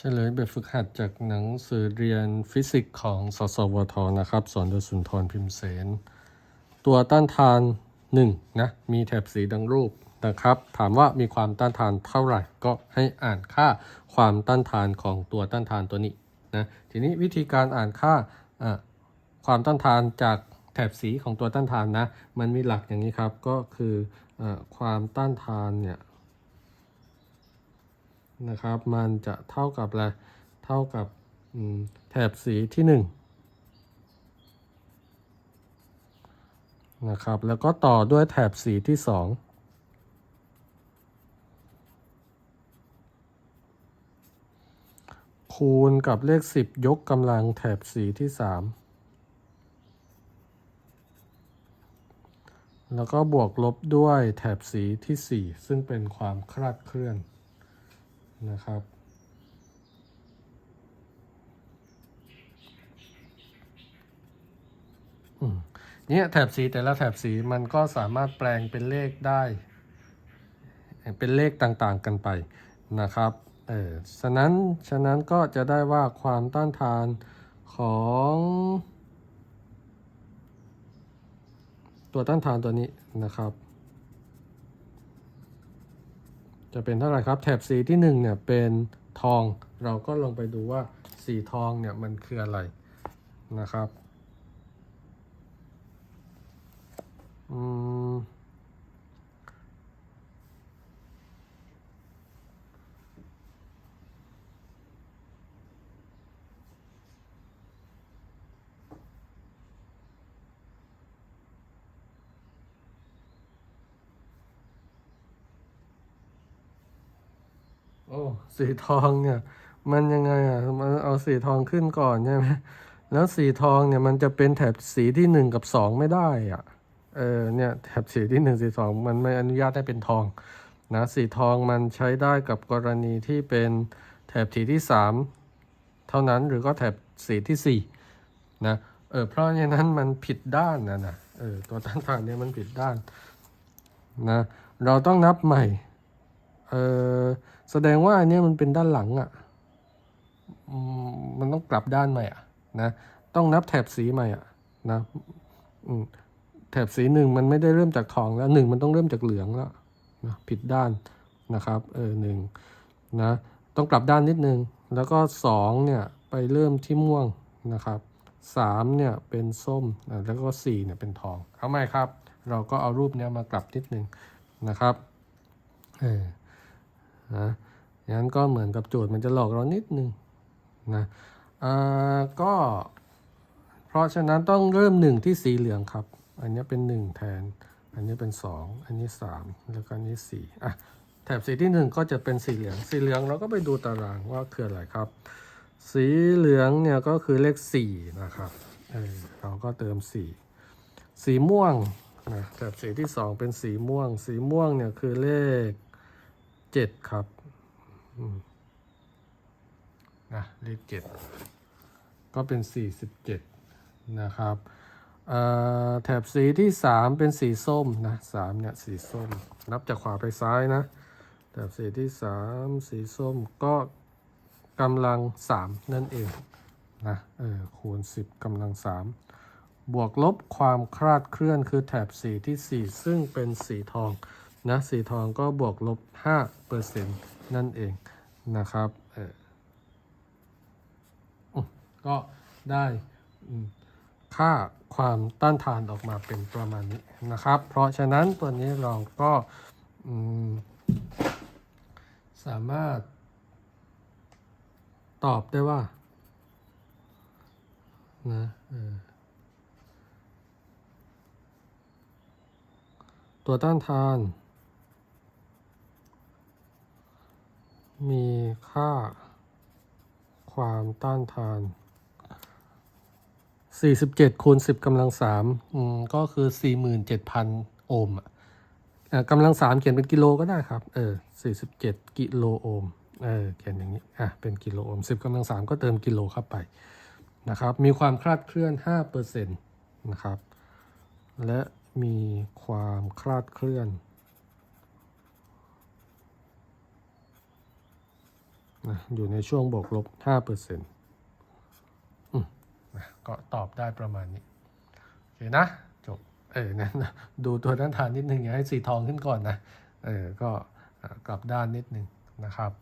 เฉลยแบบฝึกหัดจากหนังสือเรียนฟิสิกส์ของสสวทนะครับ สอนโดยสุนทรพิมพ์เสน ตัวต้านทาน 1 นะ มีแถบสีดังรูปนะครับ ถามว่ามีความต้านทานเท่าไหร่ ก็ให้อ่านค่าความต้านทานของตัวต้านทานตัวนี้นะ ทีนี้วิธีการอ่านค่าความต้านทานจากแถบสีของตัวต้านทานนะ มันมีหลักอย่างนี้ครับ ก็คืออความต้านทานเนี่ย นะครับ มันจะเท่ากับอะไร เท่ากับแถบสีที่หนึ่งนะครับ แล้วก็ต่อด้วยแถบสีที่สองคูณกับเลขสิบยกกำลังแถบสีที่สามแล้วก็บวกลบด้วยแถบสีที่สี่ซึ่งเป็นความคลาดเคลื่อน นะครับ เนี่ยแถบสีแต่ละแถบสีมันก็สามารถแปลงเป็นเลขได้ เป็นเลขต่างๆกันไปนะครับ เออ ฉะนั้น ฉะนั้นก็จะได้ว่าความต้านทานของตัวต้านทานตัวนี้นะครับ จะเป็นเท่าไหร่ครับแถบสีที่หนึ่งเนี่ยเป็นทอง เราก็ลงไปดูว่าสีทองเนี่ยมันคืออะไรนะครับ อืม โอ้สีทองเนี่ย มันยังไงอะมันเอาสีทองขึ้นก่อนใช่ไหมแล้วสีทองเนี่ยมันจะเป็นแถบสีที่หนึ่งกับสองไม่ได้อะเออเนี่ยแถบสีที่หนึ่งสีสองมันไม่อนุญาตให้เป็นทองนะสีทองมันใช้ได้กับกรณีที่เป็นแถบสีที่สามเท่านั้นหรือก็แถบสีที่สี่นะเออเพราะฉะนั้นมันผิดด้านนะนะเออตัวต้านทานเนี่ยมันผิดด้านนะเราต้องนับใหม่ เออแสดงว่าอันนี้มันเป็นด้านหลังอะ่ะมันต้องกลับด้านใหม่อะนะต้องนับแถบสีใหม่อะนะแถบสีหนึ่งมันไม่ได้เริ่มจากทองแล้วหนึ่งมันต้องเริ่มจากเหลืองแล้วนะผิดด้านนะครับเออหนึ่งนะต้องกลับด้านนิดนึง แล้วก็สองเนี่ยไปเริ่มที่ม่วงนะครับสามเนี่ยเป็นส้มนะแล้วก็สี่เนี่ยเป็นทองเอาไหมครับ เราก็เอารูปเนี้ยมากลับนิดนึงนะครับเออ นะงั้นก็เหมือนกับโจทย์มันจะหลอกเรานิดนึงนะอ่าก็ เพราะฉะนั้นต้องเริ่มหนึ่งที่สีเหลืองครับ อันนี้เป็นหนึ่งแทน อันนี้เป็นสองอันนี้สามแล้วก็อันนี้สี่อะแถบสีที่หนึ่งก็จะเป็นสีเหลือง สีเหลืองเราก็ไปดูตารางว่าคืออะไรครับ สีเหลืองเนี่ยก็คือเลขสี่นะครับเออเราก็เติมสี่สีม่วงนะแถบสีที่สองเป็นสีม่วง สีม่วงเนี่ยคือเลข เจ็ดครับอืมนะเลขเจ็ดก็เป็น47นะครับเอ่อแถบสีที่3เป็นสีส้มนะ3เนี่ยสีส้ม นับจากขวาไปซ้ายนะแถบสีที่3สีส้มก็กำลัง3นั่นเองนะเออคูณ10กำลัง3บวกลบความคลาดเคลื่อนคือแถบสีที่4ซึ่งเป็นสีทอง นะสีทองก็บวกลบ5เปอร์เซ็นต์นั่นเองนะครับเออก็ได้ค่าความต้านทานออกมาเป็นประมาณนี้นะครับ เพราะฉะนั้นตัวนี้เราก็สามารถตอบได้ว่านะตัวต้านทาน มีค่า ความต้านทาน 47คูณ10กำลัง3อืมก็คือ 47,000 โอห์มอะกำลัง3เขียนเป็นกิโลก็ได้ครับ เออ47 กิโลโอห์ม เออ เขียนอย่างนี้ อะ เป็นกิโลโอห์ม10กำลัง3ก็เติมกิโลเข้าไปนะครับ มีความคลาดเคลื่อน 5%นะครับ และมีความคลาดเคลื่อน นะอยู่ในช่วงบวกลบ5%เปอร์เซ็นต์นะก็ตอบได้ประมาณนี้ โอเคนะ จบ เออนะดูตัวด้านทานนิดนึงอย่าให้สีทองขึ้นก่อนนะ เออ ก็กลับด้านนิดนึงนะครับ